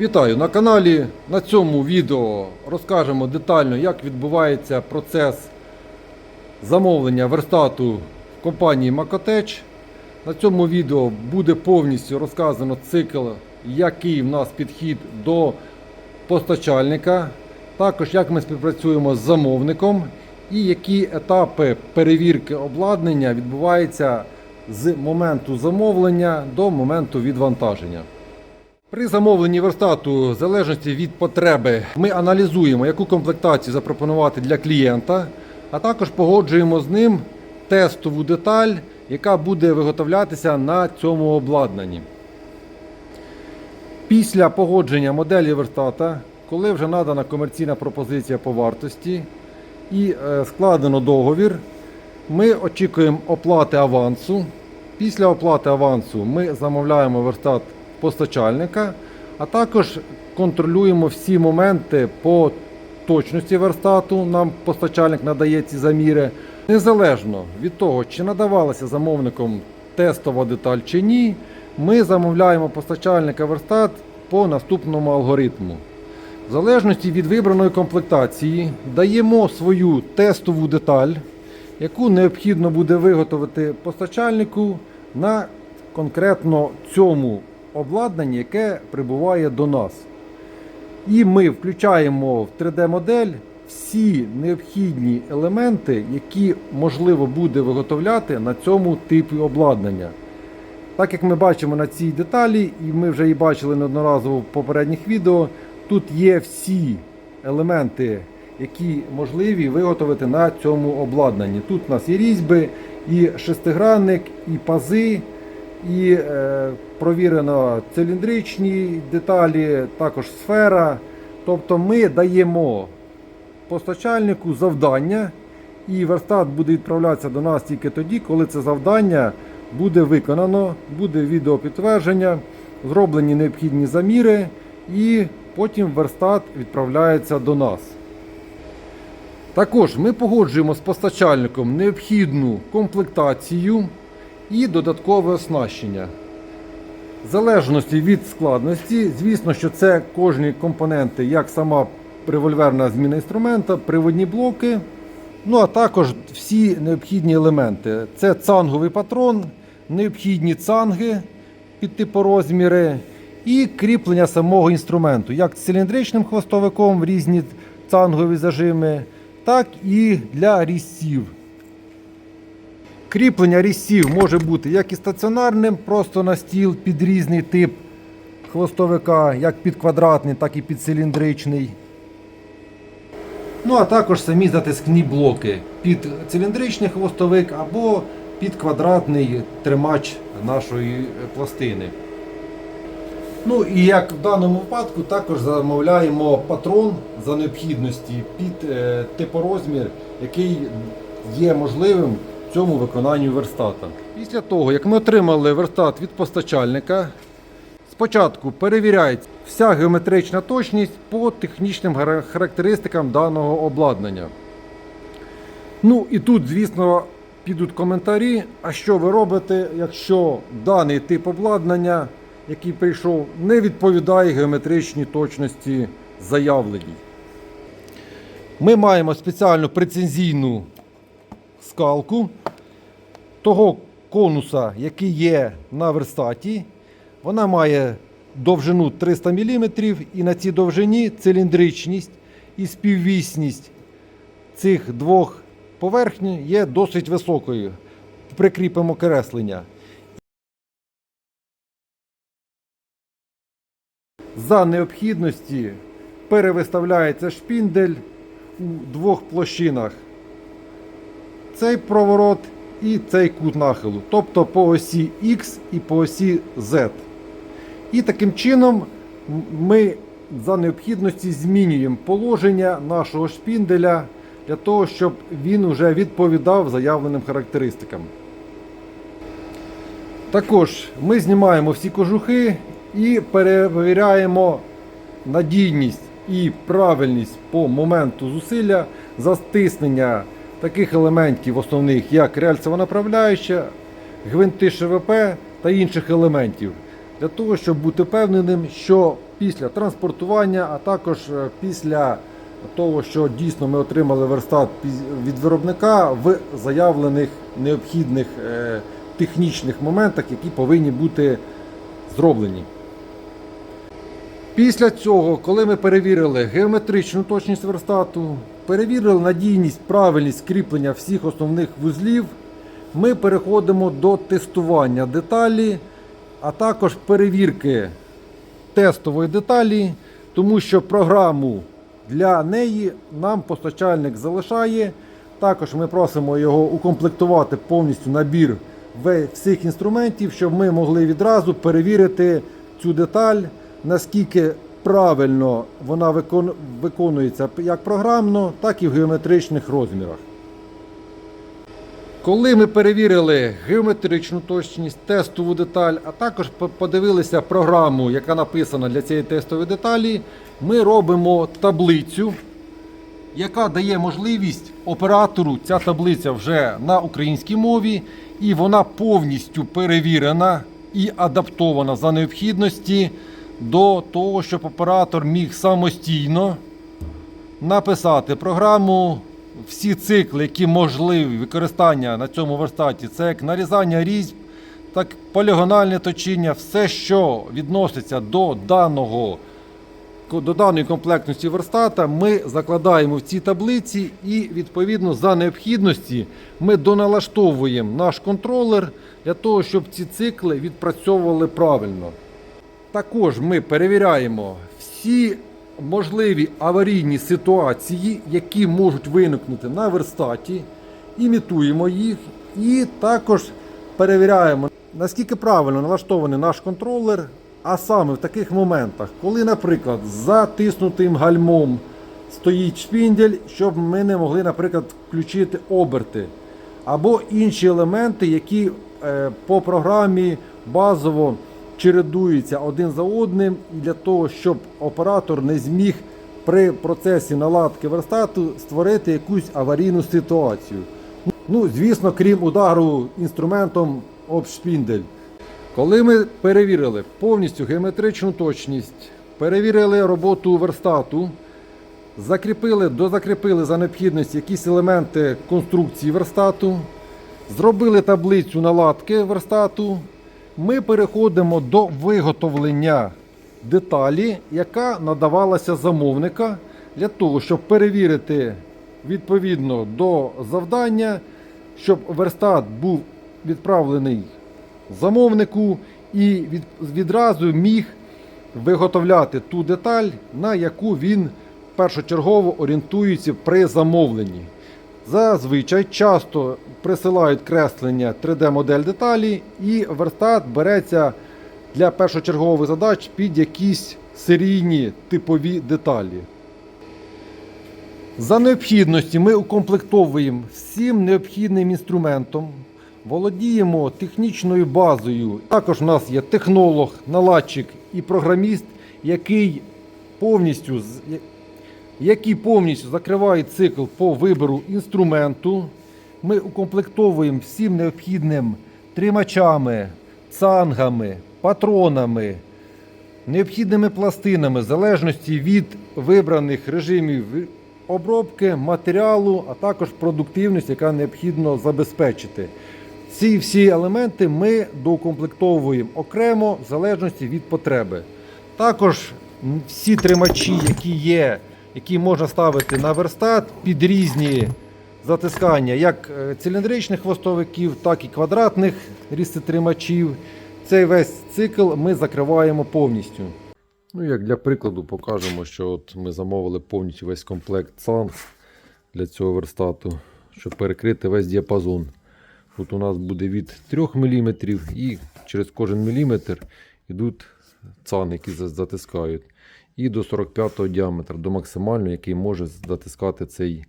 Вітаю на каналі. На цьому відео розкажемо детально, як відбувається процес замовлення верстату в компанії Макотеч. На цьому відео буде повністю розказано цикл, який в нас підхід до постачальника, також як ми співпрацюємо з замовником і які етапи перевірки обладнання відбуваються з моменту замовлення до моменту відвантаження. При замовленні верстату, в залежності від потреби, ми аналізуємо, яку комплектацію запропонувати для клієнта, а також погоджуємо з ним тестову деталь, яка буде виготовлятися на цьому обладнанні. Після погодження моделі верстата, коли вже надана комерційна пропозиція по вартості і е, складено договір, ми очікуємо оплати авансу. Після оплати авансу ми замовляємо верстат постачальника, а також контролюємо всі моменти по точності верстату. Нам постачальник надає ці заміри. Незалежно від того, чи надавалася замовником тестова деталь чи ні, ми замовляємо постачальника верстат по наступному алгоритму. В залежності від вибраної комплектації даємо свою тестову деталь, яку необхідно буде виготовити постачальнику на конкретно цьому обладнанні, яке прибуває до нас. І ми включаємо в 3D-модель всі необхідні елементи, які можливо буде виготовляти на цьому типі обладнання. Так як ми бачимо на цій деталі, і ми вже її бачили неодноразово в попередніх відео, тут є всі елементи, які можливі виготовити на цьому обладнанні. Тут у нас є різьби, і шестигранник, і пази, і е, провірено циліндричні деталі, також сфера. Тобто ми даємо постачальнику завдання, і верстат буде відправлятися до нас тільки тоді, коли це завдання буде виконано, буде відеопідтвердження, зроблені необхідні заміри, і потім верстат відправляється до нас. Також ми погоджуємо з постачальником необхідну комплектацію і додаткове оснащення. В залежності від складності, звісно, що це кожні компоненти, як сама револьверна зміна інструмента, приводні блоки, ну а також всі необхідні елементи. Це цанговий патрон, необхідні цанги під типорозміри і кріплення самого інструменту, як циліндричним хвостовиком в різні цангові зажими, так і для різців. Кріплення різців може бути як і стаціонарним, просто на стіл під різний тип хвостовика, як під квадратний, так і під циліндричний. Ну, а також самі затискні блоки під циліндричний хвостовик або під квадратний тримач нашої пластини. Ну і як в даному випадку, також замовляємо патрон за необхідності під е, типорозмір, який є можливим цьому виконанні верстата. Після того, як ми отримали верстат від постачальника, спочатку перевіряється вся геометрична точність по технічним характеристикам даного обладнання. Ну і тут, звісно, підуть коментарі, а що ви робите, якщо даний тип обладнання, який прийшов, не відповідає геометричній точності заявленій. Ми маємо спеціальну прецензійну скалку того конуса, який є на верстаті. Вона має довжину 300 мм і на цій довжині циліндричність і співвісність цих двох поверхні є досить високою. Прикріпимо креслення. За необхідності перевиставляється шпіндель у двох площинах. Цей проворот і цей кут нахилу, тобто по осі X і по осі Z. І таким чином ми за необхідності змінюємо положення нашого шпінделя для того, щоб він вже відповідав заявленим характеристикам. Також ми знімаємо всі кожухи і перевіряємо надійність і правильність по моменту зусилля за стиснення таких елементів основних, як рельсова направляюча, гвинти ШВП та інших елементів. для того, щоб бути впевненим, що після транспортування, а також е, після того, що дійсно ми отримали верстат від виробника в заявлених необхідних е, технічних моментах, які повинні бути зроблені. Після цього, коли ми перевірили геометричну точність верстату, перевірили надійність, правильність кріплення всіх основних вузлів, ми переходимо до тестування деталі, а також перевірки тестової деталі, тому що програму для неї нам постачальник залишає. Також ми просимо його укомплектувати повністю набір всіх інструментів, щоб ми могли відразу перевірити цю деталь, наскільки правильно вона виконується як програмно, так і в геометричних розмірах. Коли ми перевірили геометричну точність, тестову деталь, а також подивилися програму, яка написана для цієї тестової деталі, ми робимо таблицю, яка дає можливість оператору, ця таблиця вже на українській мові, і вона повністю перевірена і адаптована за необхідності до того, щоб оператор міг самостійно написати програму, всі цикли, які можливі використання на цьому верстаті, це як нарізання різьб, так полігональне точіння, все, що відноситься до даного до даної комплектності верстата ми закладаємо в ці таблиці і відповідно за необхідності ми доналаштовуємо наш контролер для того, щоб ці цикли відпрацьовували правильно. Також ми перевіряємо всі можливі аварійні ситуації, які можуть виникнути на верстаті, імітуємо їх і також перевіряємо, наскільки правильно налаштований наш контролер, а саме в таких моментах, коли, наприклад, затиснутим гальмом стоїть шпіндель, щоб ми не могли, наприклад, включити оберти або інші елементи, які е, по програмі базово чередуються один за одним, для того, щоб оператор не зміг при процесі наладки верстату створити якусь аварійну ситуацію. Ну, звісно, крім удару інструментом об шпіндель. Коли ми перевірили повністю геометричну точність, перевірили роботу верстату, закріпили, дозакріпили за необхідності якісь елементи конструкції верстату, зробили таблицю наладки верстату, ми переходимо до виготовлення деталі, яка надавалася замовника для того, щоб перевірити відповідно до завдання, щоб верстат був відправлений замовнику і від, відразу міг виготовляти ту деталь, на яку він першочергово орієнтується при замовленні. Зазвичай часто присилають креслення 3D-модель деталі, і верстат береться для першочергових задач під якісь серійні типові деталі. За необхідності ми укомплектовуємо всім необхідним інструментом, володіємо технічною базою. Також у нас є технолог, наладчик і програміст, який повністю, які повністю закривають цикл по вибору інструменту. Ми укомплектовуємо всім необхідним тримачами, цангами, патронами, необхідними пластинами в залежності від вибраних режимів обробки, матеріалу, а також продуктивність, яка необхідно забезпечити. Ці всі елементи ми доукомплектовуємо окремо в залежності від потреби. Також всі тримачі, які є, які можна ставити на верстат під різні затискання, як е, циліндричних хвостовиків, так і квадратних різцетримачів. Цей весь цикл ми закриваємо повністю. Ну, як для прикладу, покажемо, що от ми замовили повністю весь комплект цанг для цього верстату, щоб перекрити весь діапазон. Тут у нас буде від 3 мм і через кожен міліметр йдуть цани, які затискають. І до 45 діаметра, до максимального, який може затискати цей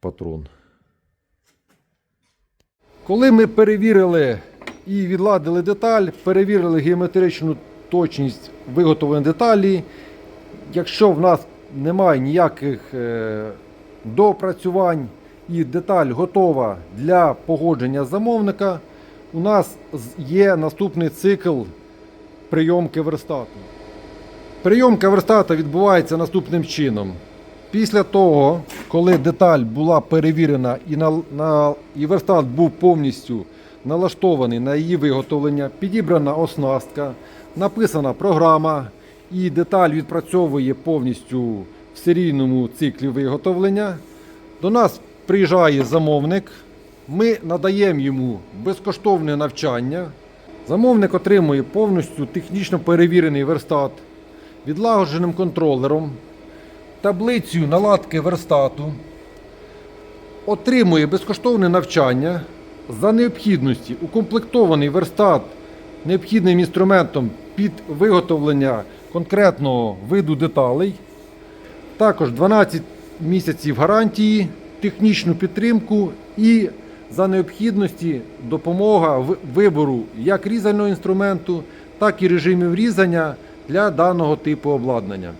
патрон. Коли ми перевірили і відладили деталь, перевірили геометричну точність виготовлення деталі. Якщо в нас немає ніяких е, допрацювань і деталь готова для погодження замовника, у нас є наступний цикл прийомки верстату. Прийомка верстата відбувається наступним чином. Після того, коли деталь була перевірена і, на, на, і верстат був повністю налаштований на її виготовлення, підібрана оснастка, написана програма, і деталь відпрацьовує повністю в серійному циклі виготовлення. До нас приїжджає замовник, ми надаємо йому безкоштовне навчання. Замовник отримує повністю технічно перевірений верстат відлагодженим контролером, таблицю наладки верстату, отримує безкоштовне навчання за необхідності укомплектований верстат необхідним інструментом під виготовлення конкретного виду деталей. Також 12 місяців гарантії, технічну підтримку і за необхідності допомога в вибору як різального інструменту, так і режимів різання для даного типу обладнання.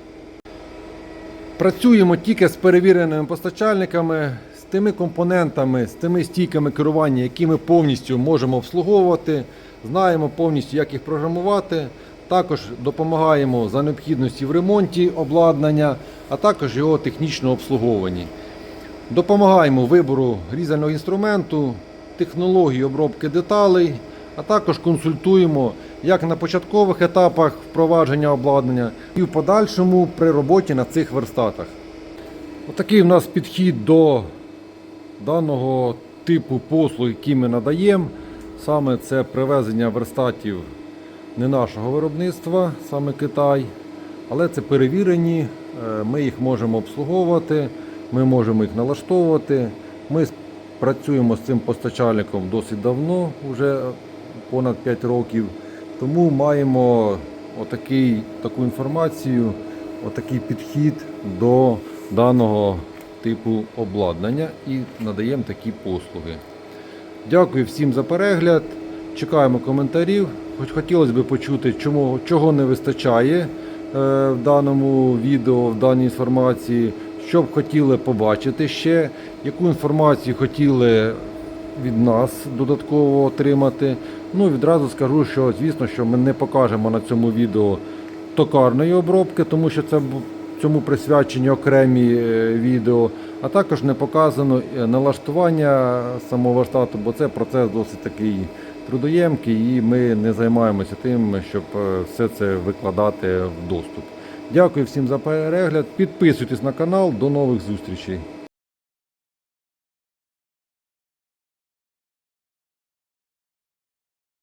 Працюємо тільки з перевіреними постачальниками, з тими компонентами, з тими стійками керування, які ми повністю можемо обслуговувати, знаємо повністю, як їх програмувати. Також допомагаємо за необхідності в ремонті обладнання, а також його технічному обслуговуванні. Допомагаємо вибору різального інструменту, технології обробки деталей, а також консультуємо як на початкових етапах впровадження обладнання і в подальшому при роботі на цих верстатах. Отакий у нас підхід до даного типу послуг, які ми надаємо. Саме це привезення верстатів не нашого виробництва, саме Китай, але це перевірені, е, ми їх можемо обслуговувати, ми можемо їх налаштовувати. Ми працюємо з цим постачальником досить давно, вже понад 5 років. Тому маємо отакий, таку інформацію, отакий підхід до даного типу обладнання і надаємо такі послуги. Дякую всім за перегляд. Чекаємо коментарів. Хоч хотілося б почути, чому, чого не вистачає е, в даному відео, в даній інформації, що б хотіли побачити ще, яку інформацію хотіли від нас додатково отримати. Ну, відразу скажу, що звісно, що ми не покажемо на цьому відео токарної обробки, тому що це цьому присвячені окремі е, відео, а також не показано е, налаштування самого верстату, бо це процес досить такий трудоємкий, і ми не займаємося тим, щоб е, все це викладати в доступ. Дякую всім за перегляд. Підписуйтесь на канал. До нових зустрічей.